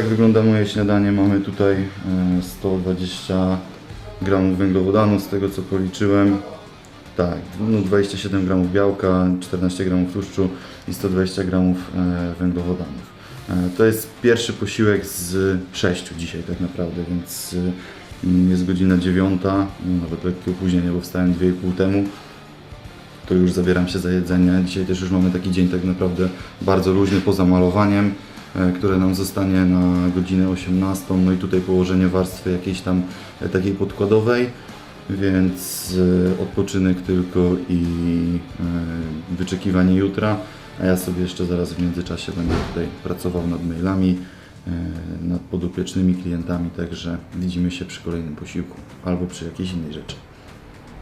Tak wygląda moje śniadanie. Mamy tutaj e, 120 gramów węglowodanów z tego co policzyłem. Tak, no 27 gramów białka, 14 gramów tłuszczu i 120 gramów e, węglowodanów. E, To jest pierwszy posiłek z sześciu dzisiaj tak naprawdę, więc e, jest godzina dziewiąta, no, nawet lekkie opóźnienie, bo wstałem 2,5 temu. To już zabieram się za jedzenie. Dzisiaj też już mamy taki dzień tak naprawdę bardzo luźny poza malowaniem, e, które nam zostanie na godzinę 18. No i tutaj położenie warstwy jakiejś tam e, takiej podkładowej, więc e, odpoczynek tylko i e, wyczekiwanie jutra. A ja sobie jeszcze zaraz w międzyczasie będę tutaj pracował nad mailami, e, nad podopiecznymi klientami, także widzimy się przy kolejnym posiłku albo przy jakiejś innej rzeczy.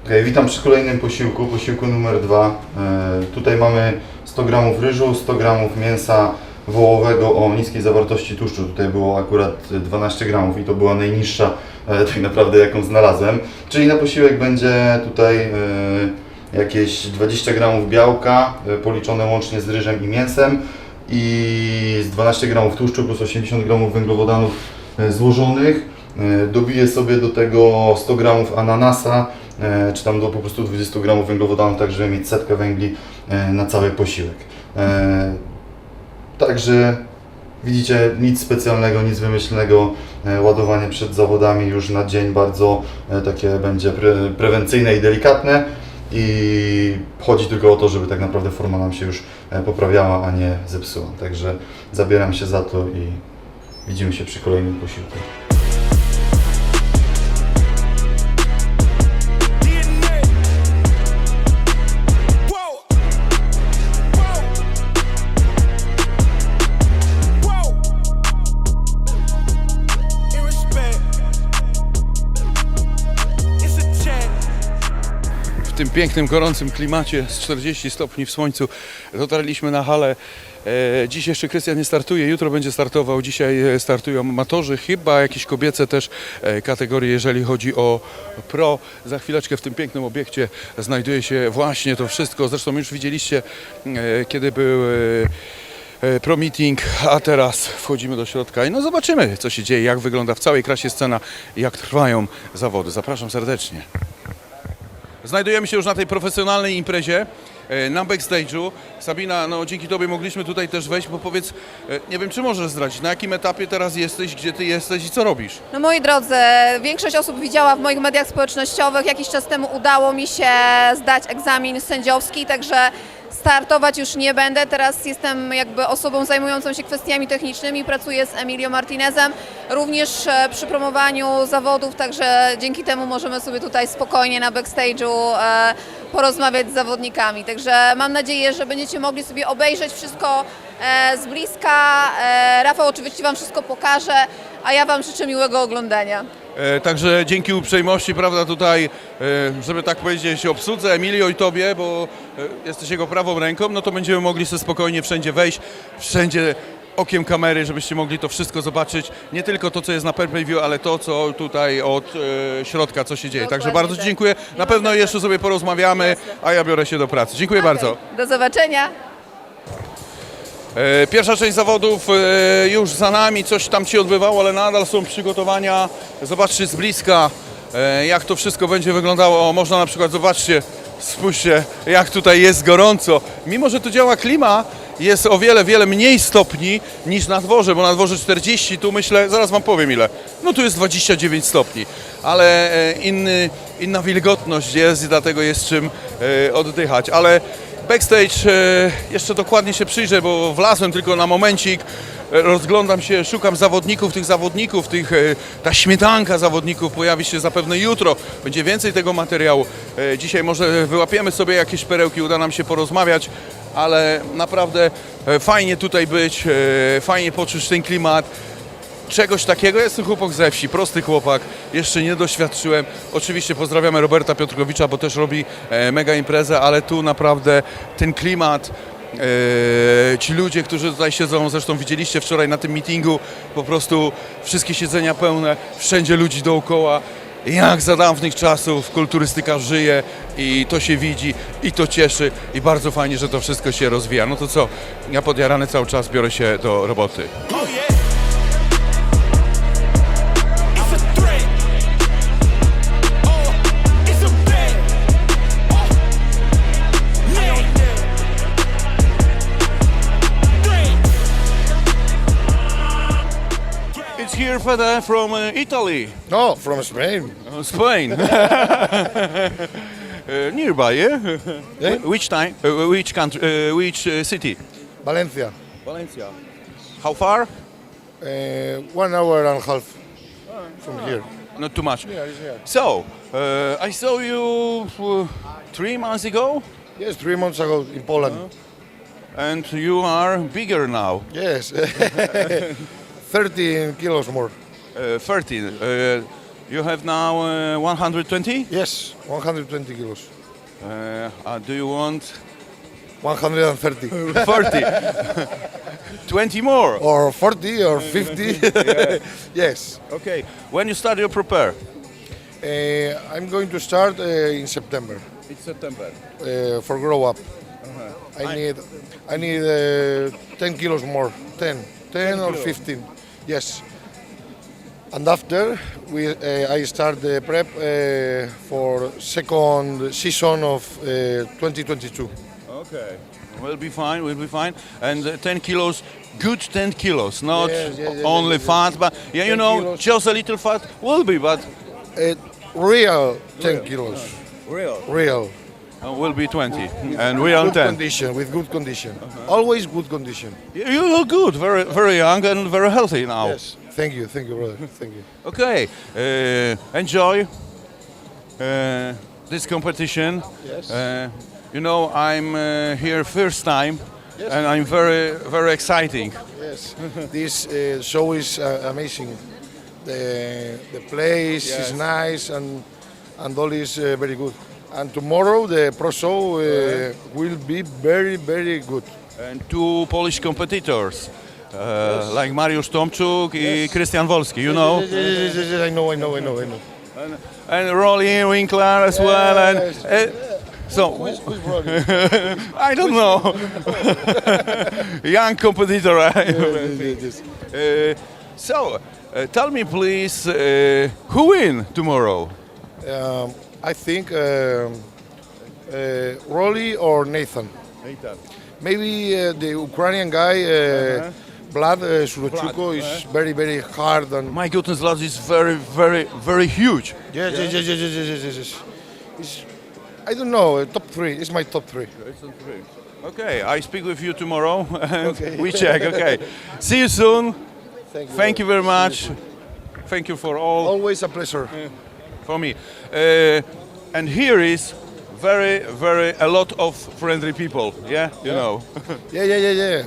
Okej, witam przy kolejnym posiłku, posiłku numer dwa. E, tutaj mamy 100 gramów ryżu, 100 gramów mięsa wołowego o niskiej zawartości tłuszczu. Tutaj było akurat 12 gramów i to była najniższa e, tak naprawdę jaką znalazłem. Czyli na posiłek będzie tutaj e, jakieś 20 gramów białka e, policzone łącznie z ryżem i mięsem i z 12 gramów tłuszczu plus 80 gramów węglowodanów złożonych. Dobiję sobie do tego 100 gramów ananasa, czy tam do po prostu 20 gramów węglowodanów, tak żeby mieć setkę węgli na cały posiłek. Także widzicie, nic specjalnego, nic wymyślnego, e, ładowanie przed zawodami już na dzień bardzo e, takie będzie pre, prewencyjne i delikatne i chodzi tylko o to, żeby tak naprawdę forma nam się już e, poprawiała, a nie zepsuła. Także zabieram się za to i widzimy się przy kolejnym posiłku. Pięknym, gorącym klimacie z 40 stopni w słońcu dotarliśmy na halę. E, Dziś jeszcze Krystian nie startuje, jutro będzie startował. Dzisiaj e, startują amatorzy, chyba jakieś kobiece też e, kategorie, jeżeli chodzi o pro. Za chwileczkę w tym pięknym obiekcie znajduje się właśnie to wszystko. Zresztą już widzieliście, kiedy był pro meeting, a teraz wchodzimy do środka i no zobaczymy, co się dzieje, jak wygląda w całej krasie scena jak trwają zawody. Zapraszam serdecznie. Znajdujemy się już na tej profesjonalnej imprezie, na backstage'u. Sabina, no dzięki Tobie mogliśmy tutaj też wejść, bo powiedz, e, nie wiem czy możesz zdradzić, na jakim etapie teraz jesteś, gdzie Ty jesteś i co robisz? No moi drodzy, większość osób widziała w moich mediach społecznościowych. Jakiś czas temu udało mi się zdać egzamin sędziowski, także startować już nie będę. Teraz jestem jakby osobą zajmującą się kwestiami technicznymi, pracuję z Emilio Martinezem, również e, przy promowaniu zawodów, także dzięki temu możemy sobie tutaj spokojnie na backstage'u e, porozmawiać z zawodnikami. Także mam nadzieję, że będziecie mogli sobie obejrzeć wszystko e, z bliska. E, Rafał oczywiście Wam wszystko pokaże, a ja Wam życzę miłego oglądania. E, Także dzięki uprzejmości, prawda, tutaj, żeby tak powiedzieć, obsłudze Emilio i Tobie, bo jesteś jego prawą ręką, no to będziemy mogli sobie spokojnie wszędzie wejść, wszędzie okiem kamery, żebyście mogli to wszystko zobaczyć. Nie tylko to, co jest na pay-per-view, ale to, co tutaj od e, środka, co się dzieje. Także Dokładnie bardzo tak. dziękuję. Na ma pewno jeszcze sobie porozmawiamy, a ja biorę się do pracy. Dziękuję bardzo. Do zobaczenia. E, Pierwsza część zawodów e, już za nami, coś tam się odbywało, ale nadal są przygotowania. Zobaczcie z bliska, e, jak to wszystko będzie wyglądało. Można na przykład, zobaczcie, spójrzcie, jak tutaj jest gorąco. Mimo, że tu działa klima, jest o wiele, wiele mniej stopni niż na dworze, bo na dworze 40, tu myślę, zaraz Wam powiem ile. No tu jest 29 stopni, ale e, inny, inna wilgotność jest i dlatego jest czym e, oddychać. Ale Backstage e, jeszcze dokładnie się przyjrzę, bo wlazłem tylko na momencik. Rozglądam się, szukam zawodników, tych zawodników, tych, ta śmietanka zawodników pojawi się zapewne jutro. Będzie więcej tego materiału. Dzisiaj może wyłapiemy sobie jakieś perełki, uda nam się porozmawiać, ale naprawdę e, fajnie tutaj być, e, fajnie poczuć ten klimat czegoś takiego. Jestem chłopak ze wsi, prosty chłopak, jeszcze nie doświadczyłem. Oczywiście pozdrawiamy Roberta Piotrkowicza, bo też robi e, mega imprezę, ale tu naprawdę ten klimat, ci ludzie, którzy tutaj siedzą, zresztą widzieliście wczoraj na tym meetingu, po prostu wszystkie siedzenia pełne, wszędzie ludzi dookoła. Jak za dawnych czasów kulturystyka żyje i to się widzi i to cieszy i bardzo fajnie, że to wszystko się rozwija. No to co, ja podjarany cały czas biorę się do roboty. Here Fede from uh, Italy, No, from Spain. uh, Spain. uh, nearby, yeah? Yeah. Which time? Uh, which country? Uh, which uh, city? Valencia. Valencia. How far? One hour and a half from here. Not too much. Yeah, it's here. So, uh, I saw you uh, three months ago, Yes, three months ago in Poland. and you are bigger now, Yes, 13 kilos more. uh, 13. Uh, you have now uh, 120. Yes, 120 kilos. Uh, uh, do you want 130. 40? 20 more. or 40 or 50. yes. Okay. When you start, you prepare. Uh, I'm going to start uh, in September It's September. uh, for grow up. I need I need uh, 10 kilos more. 10, 10 or 15. Yes. And after we uh, I start the prep uh, for second season of uh, 2022. Okay. We'll be fine. We'll be fine. And uh, 10 kilos, good 10 kilos, not Yes, yes, yes, only fat, but yeah, you know, kilos. just a little fat will be, but Uh, real 10 kilos. real Real. Uh, will be 20, and real Good 10. condition, with good condition. Always good condition. You look good, very, very young and very healthy now. Yes. Thank you, thank you, brother. Thank you. Okay, uh, enjoy uh, this competition. Yes. You know, I'm uh, here first time, and I'm very, very exciting. Yes, this uh, show is uh, amazing. The the place is nice and and all is uh, very good. And tomorrow the pro show uh, will be very very good. And two Polish competitors, uh, like Mariusz Tomczuk and Christian Wolski, you know, Yes, yes, yes, yes, I know, I know, I know, I know. and Rolly Winkler as well. And Yes. uh, so Who's, who's? I don't know, young competitor. right? Yes, yes, Uh, so, uh, tell me please, uh, who win tomorrow? Um, I think uh, uh, Rolly or Nathan. Nathan. Maybe uh, the Ukrainian guy, uh, uh-huh. Vlad uh, is uh-huh. very, very hard. And My goodness, Vlad is very, very, very huge. yes, yes, yes, yes, yes, yes, yes, yes. It's, I don't know, uh, top three. It's my top three. Okay, I speak with you tomorrow and Okay. we check. Okay. See you soon. Thank you very much. Thank you for all. Always a pleasure. For me. Uh, and here is very, very a lot of friendly people. Yeah, you know. Yeah, yeah, yeah, yeah.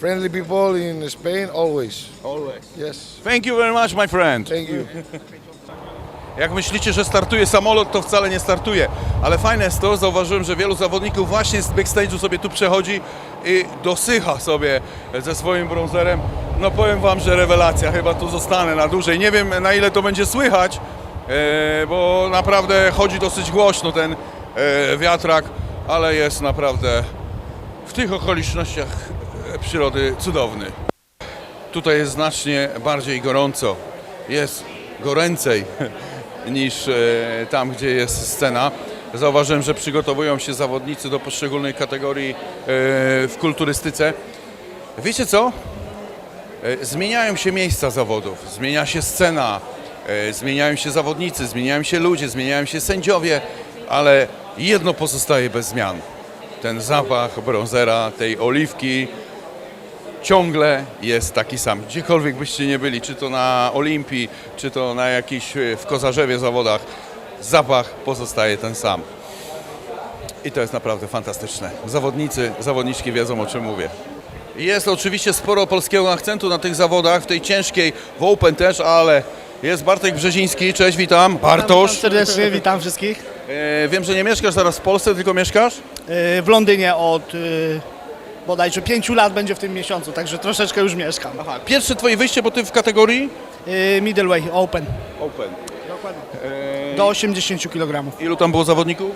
Friendly people in Spain, always. Always. Yes. Thank you very much, my friend. Thank you. Jak myślicie, że startuje samolot, to wcale nie startuje. Ale fajne jest to, zauważyłem, że wielu zawodników właśnie z backstage'u sobie tu przechodzi i dosycha sobie ze swoim brązerem. No powiem wam, że rewelacja, chyba tu zostanę na dłużej. Nie wiem na ile to będzie słychać, bo naprawdę chodzi dosyć głośno ten e, wiatrak, ale jest naprawdę w tych okolicznościach e, przyrody cudowny. Tutaj jest znacznie bardziej gorąco. Jest goręcej niż e, tam, gdzie jest scena. Zauważyłem, że przygotowują się zawodnicy do poszczególnych kategorii e, w kulturystyce. Wiecie co? E, Zmieniają się miejsca zawodów, zmienia się scena, e, zmieniają się zawodnicy, zmieniają się ludzie, zmieniają się sędziowie, ale jedno pozostaje bez zmian. Ten zapach brązera, tej oliwki, ciągle jest taki sam. Gdziekolwiek byście nie byli, czy to na Olimpii, czy to na jakichś e, w Kozarzewie zawodach, zapach pozostaje ten sam. I to jest naprawdę fantastyczne. Zawodnicy, zawodniczki wiedzą o czym mówię. Jest oczywiście sporo polskiego akcentu na tych zawodach, w tej ciężkiej, w Open też, ale jest Bartek Brzeziński, cześć, witam. Bartosz. Witam serdecznie, witam wszystkich. E, wiem, że nie mieszkasz teraz w Polsce, tylko mieszkasz? Yy, W Londynie od yy, bodajże pięciu lat będzie w tym miesiącu, także troszeczkę już mieszkam. Aha, pierwsze twoje wyjście, bo ty w kategorii? Middleweight Open Open. do 80 kg. Ilu tam było zawodników?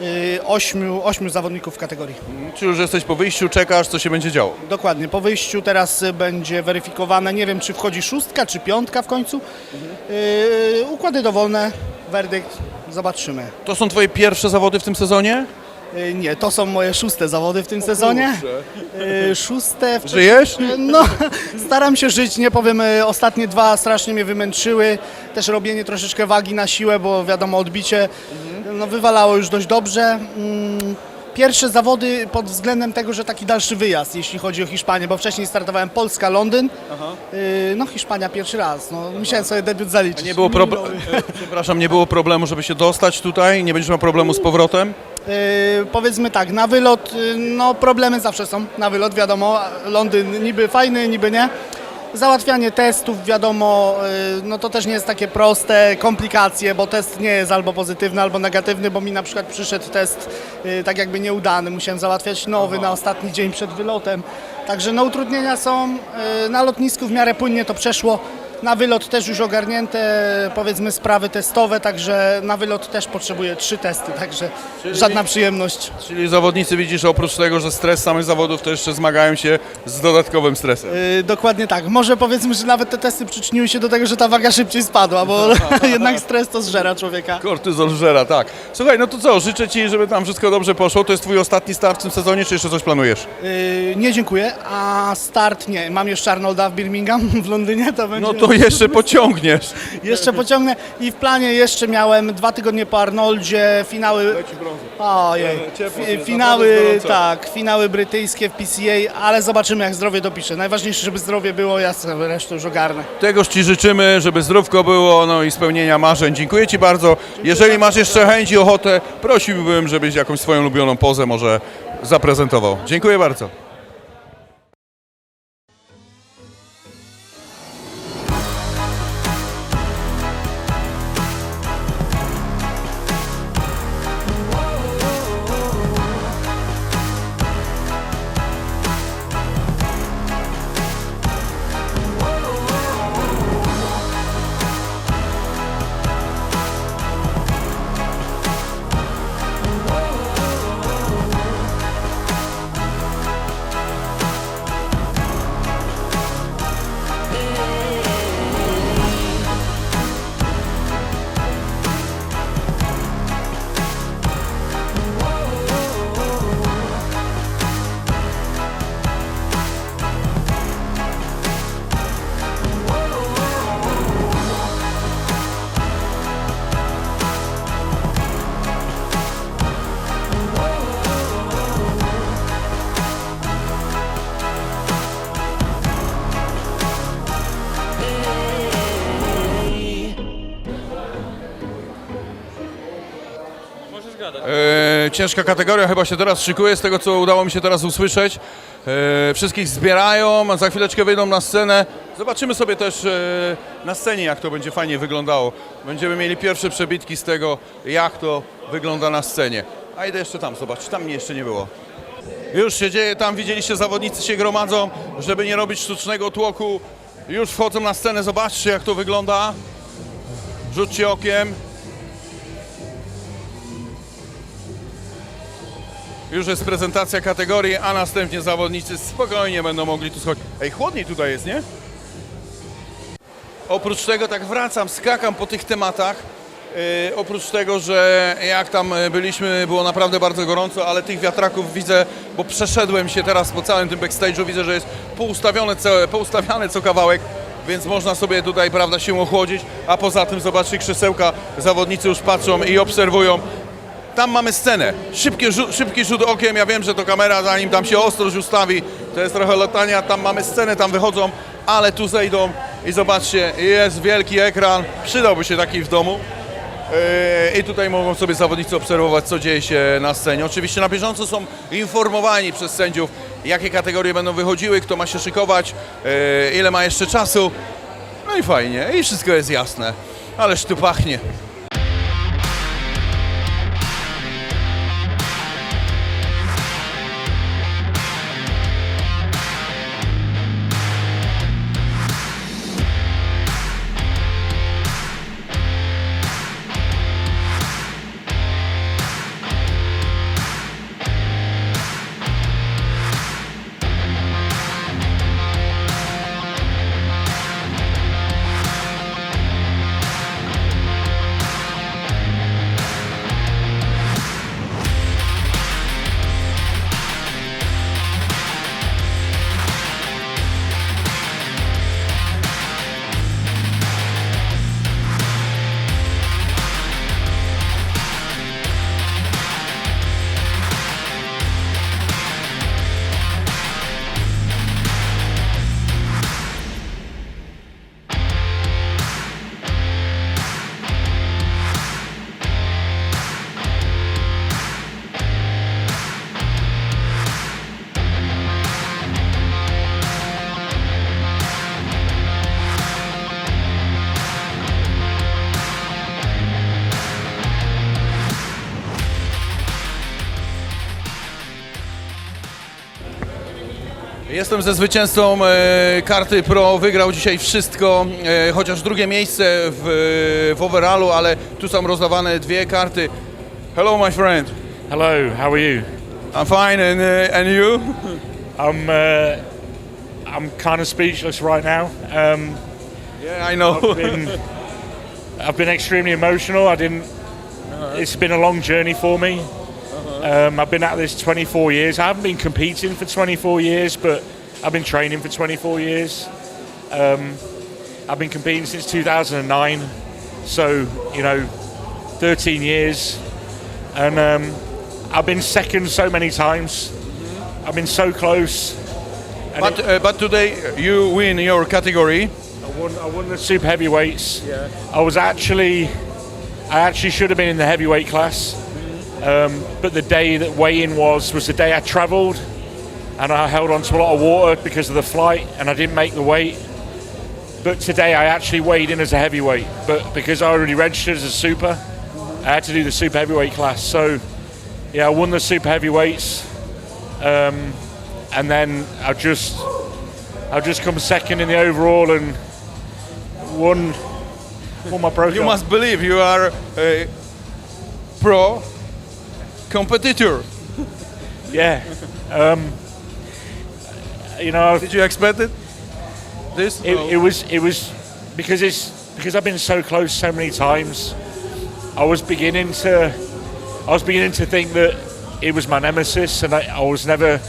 Yy, Ośmiu, ośmiu zawodników w kategorii. Czy już jesteś po wyjściu, czekasz, co się będzie działo? Dokładnie. Po wyjściu teraz y, będzie weryfikowane, nie wiem czy wchodzi szóstka czy piątka w końcu. Yy, Układy dowolne, werdykt, zobaczymy. To są twoje pierwsze zawody w tym sezonie? Y, Nie, to są moje szóste zawody w tym sezonie. Y, Szóste. w- Żyjesz? No, staram się żyć, nie powiem, y, ostatnie dwa strasznie mnie wymęczyły. Też robienie troszeczkę wagi na siłę, bo wiadomo, odbicie no, wywalało już dość dobrze. Mm, Pierwsze zawody pod względem tego, że taki dalszy wyjazd, jeśli chodzi o Hiszpanię, bo wcześniej startowałem Polska, Londyn. Y, No Hiszpania pierwszy raz, no, musiałem sobie debiut zaliczyć. Nie było problemu. Milowy. Przepraszam, nie było problemu, żeby się dostać tutaj? Nie będziesz miał problemu z powrotem? Yy, powiedzmy tak, na wylot, yy, no problemy zawsze są, na wylot wiadomo, Londyn niby fajny, niby nie. Załatwianie testów, wiadomo, yy, no to też nie jest takie proste, komplikacje, bo test nie jest albo pozytywny, albo negatywny, bo mi na przykład przyszedł test yy, tak jakby nieudany, musiałem załatwiać nowy na ostatni dzień przed wylotem. Także no utrudnienia są, yy, na lotnisku w miarę płynnie to przeszło, na wylot też już ogarnięte, powiedzmy, sprawy testowe, także na wylot też potrzebuję trzy testy, także żadna przyjemność. Czyli zawodnicy widzisz, oprócz tego, że stres samych zawodów, to jeszcze zmagają się z dodatkowym stresem. Yy, dokładnie tak. Może powiedzmy, że nawet te testy przyczyniły się do tego, że ta waga szybciej spadła, bo jednak stres to zżera człowieka. Kortyzol żera, tak. Słuchaj, no to co, życzę Ci, żeby tam wszystko dobrze poszło. To jest Twój ostatni start w tym sezonie, czy jeszcze coś planujesz? Yy, nie dziękuję, a start nie. Mam jeszcze Arnolda w Birmingham w Londynie, to będzie... No to jeszcze pociągniesz. Jeszcze pociągnę i w planie jeszcze miałem dwa tygodnie po Arnoldzie finały... Ojej, Ciepło, fi, jest finały, gorąco. tak, finały brytyjskie w PCA, ale zobaczymy jak zdrowie dopiszę. Najważniejsze, żeby zdrowie było, ja sobie resztę już ogarnę. Tegoż Ci życzymy, żeby zdrówko było, no i spełnienia marzeń. Dziękuję Ci bardzo. Jeżeli masz jeszcze chęć i ochotę, prosiłbym, żebyś jakąś swoją ulubioną pozę może zaprezentował. Dziękuję bardzo. Ciężka kategoria chyba się teraz szykuje, z tego co udało mi się teraz usłyszeć. E, wszystkich zbierają, a za chwileczkę wyjdą na scenę. Zobaczymy sobie też e, na scenie, jak to będzie fajnie wyglądało. Będziemy mieli pierwsze przebitki z tego, jak to wygląda na scenie. A idę jeszcze tam, zobacz, tam mnie jeszcze nie było. Już się dzieje, tam widzieliście, zawodnicy się gromadzą, żeby nie robić sztucznego tłoku. Już wchodzą na scenę, zobaczcie jak to wygląda. Rzućcie okiem. Już jest prezentacja kategorii, a następnie zawodnicy spokojnie będą mogli tu schodzić. Ej, chłodniej tutaj jest, nie? Oprócz tego tak wracam, skakam po tych tematach. Yy, oprócz tego, że jak tam byliśmy, było naprawdę bardzo gorąco, ale tych wiatraków widzę, bo przeszedłem się teraz po całym tym backstage'u, widzę, że jest poustawione co, poustawiane co kawałek, więc można sobie tutaj, prawda, się ochłodzić, a poza tym zobaczcie krzesełka, zawodnicy już patrzą i obserwują. Tam mamy scenę. Szybki, rzu- szybki rzut okiem. Ja wiem, że to kamera, zanim tam się ostrość ustawi, to jest trochę latania. Tam mamy scenę, tam wychodzą, ale tu zejdą i zobaczcie, jest wielki ekran. Przydałby się taki w domu. Yy, I tutaj mogą sobie zawodnicy obserwować, co dzieje się na scenie. Oczywiście na bieżąco są informowani przez sędziów, jakie kategorie będą wychodziły, kto ma się szykować, yy, ile ma jeszcze czasu. No i fajnie, i wszystko jest jasne. Ależ tu pachnie. Jestem ze zwycięzcą e, karty Pro, wygrał dzisiaj wszystko, e, chociaż drugie miejsce w, w overallu, ale tu są rozdawane dwie karty. Hello my friend, Hello, how are you? I'm fine and, uh, and you? I'm uh, I'm kind of speechless right now. Um, Yeah, I know. been, I've been extremely emotional. I didn't. It's been a long journey for me. Um, I've been at this 24 years. I haven't been competing for 24 years, but I've been training for 24 years. Um, I've been competing since 2009, so you know, 13 years, and um, I've been second so many times. I've been so close. But, it- uh, but today you win your category. I won, I won the super heavyweights. I was actually, I actually should have been in the heavyweight class, um, but the day that weigh-in was was the day I travelled, and I held on to a lot of water because of the flight, and I didn't make the weight. But today I actually weighed in as a heavyweight, but because I already registered as a super, I had to do the super heavyweight class. So, yeah, I won the super heavyweights, um, and then I just, I just come second in the overall and won, won my pro. You must believe you are a pro competitor. Yeah. Um, you know, Did you expect it? This? it, No. it was it was because it's because I've been so close so many times. I was beginning to I was beginning to think that it was my nemesis, and I, I was never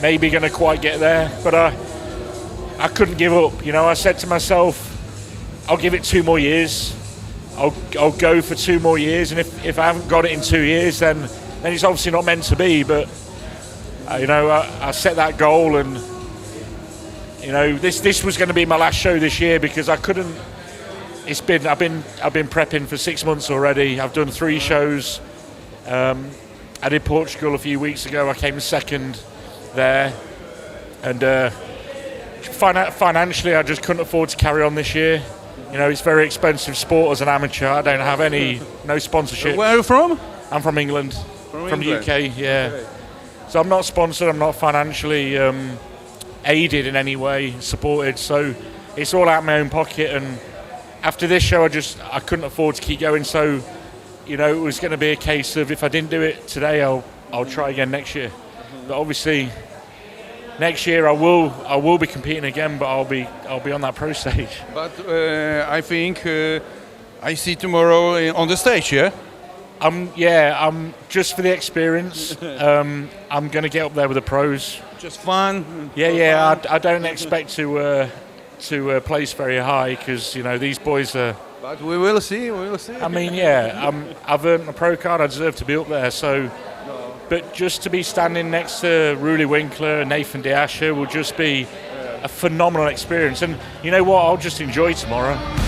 maybe going to quite get there. But I I couldn't give up. You know, I said to myself, I'll give it two more years. I'll I'll go for two more years, and if, if I haven't got it in two years, then then it's obviously not meant to be. But uh, you know, I, I set that goal and you know this this was going to be my last show this year because I couldn't it's been I've been I've been prepping for 6 months already I've done 3 shows um, I did Portugal a few weeks ago I came second there and uh, finan- financially I just couldn't afford to carry on this year you know it's very expensive sport as an amateur I don't have any no sponsorship Where are you from? I'm from England, from, England. the UK. Yeah. So I'm not sponsored. I'm not financially um, aided in any way, supported. So it's all out of my own pocket. And after this show, I just I couldn't afford to keep going. So you know, it was going to be a case of if I didn't do it today, I'll I'll try again next year. But obviously, next year I will I will be competing again, but I'll be I'll be on that pro stage. But uh, I think uh, I see tomorrow on the stage, yeah? I'm yeah. I'm just for the experience. Um, I'm going to get up there with the pros. Just fun. Yeah, yeah. I, I don't expect to uh, to uh, place very high because you know these boys are. But we will see, we will see. I mean, yeah. I'm, I've earned a pro card. I deserve to be up there. So, but just to be standing next to Ruli Winkler and Nathan Deasher will just be a phenomenal experience. And you know what? I'll just enjoy tomorrow.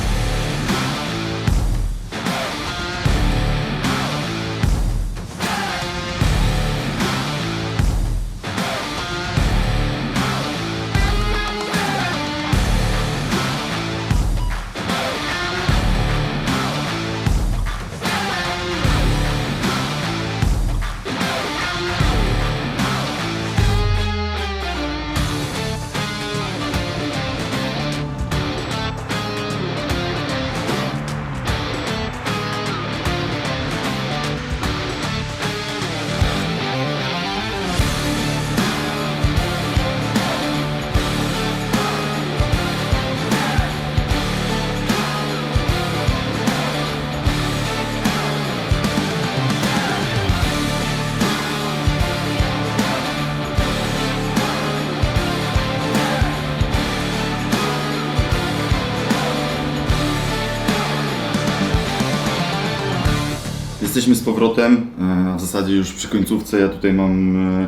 Jesteśmy z powrotem, e, w zasadzie już przy końcówce. Ja tutaj mam e,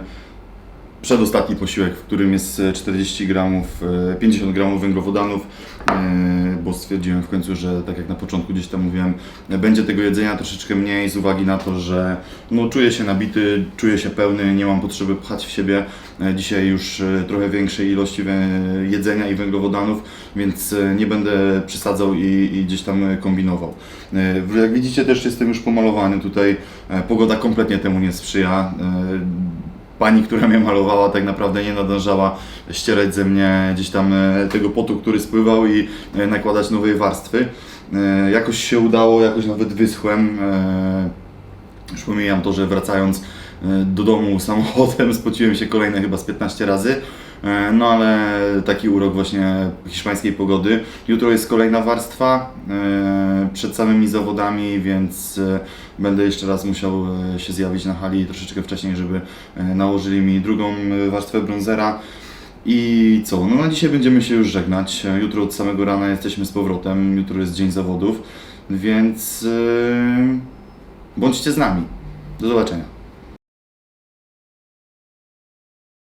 przedostatni posiłek, w którym jest e, 40 gramów, e, 50 gramów węglowodanów, e, bo stwierdziłem w końcu, że tak jak na początku gdzieś tam mówiłem, e, będzie tego jedzenia troszeczkę mniej z uwagi na to, że no, czuję się nabity, czuję się pełny, nie mam potrzeby pchać w siebie e, dzisiaj już e, trochę większej ilości jedzenia i węglowodanów, więc e, nie będę przesadzał i, i gdzieś tam e, kombinował. E, Jak widzicie też jestem już pomalowany tutaj, e, pogoda kompletnie temu nie sprzyja. Pani, która mnie malowała, tak naprawdę nie nadążała ścierać ze mnie gdzieś tam e, tego potu, który spływał i e, nakładać nowej warstwy. E, Jakoś się udało, jakoś nawet wyschłem. Już pomijam to, że wracając do domu samochodem spociłem się kolejne chyba z 15 razy. E, No ale taki urok właśnie hiszpańskiej pogody. Jutro jest kolejna warstwa e, przed samymi zawodami, więc e, będę jeszcze raz musiał się zjawić na hali troszeczkę wcześniej, żeby nałożyli mi drugą warstwę bronzera. I co? No na dzisiaj będziemy się już żegnać. Jutro od samego rana jesteśmy z powrotem. Jutro jest dzień zawodów, więc bądźcie z nami. Do zobaczenia.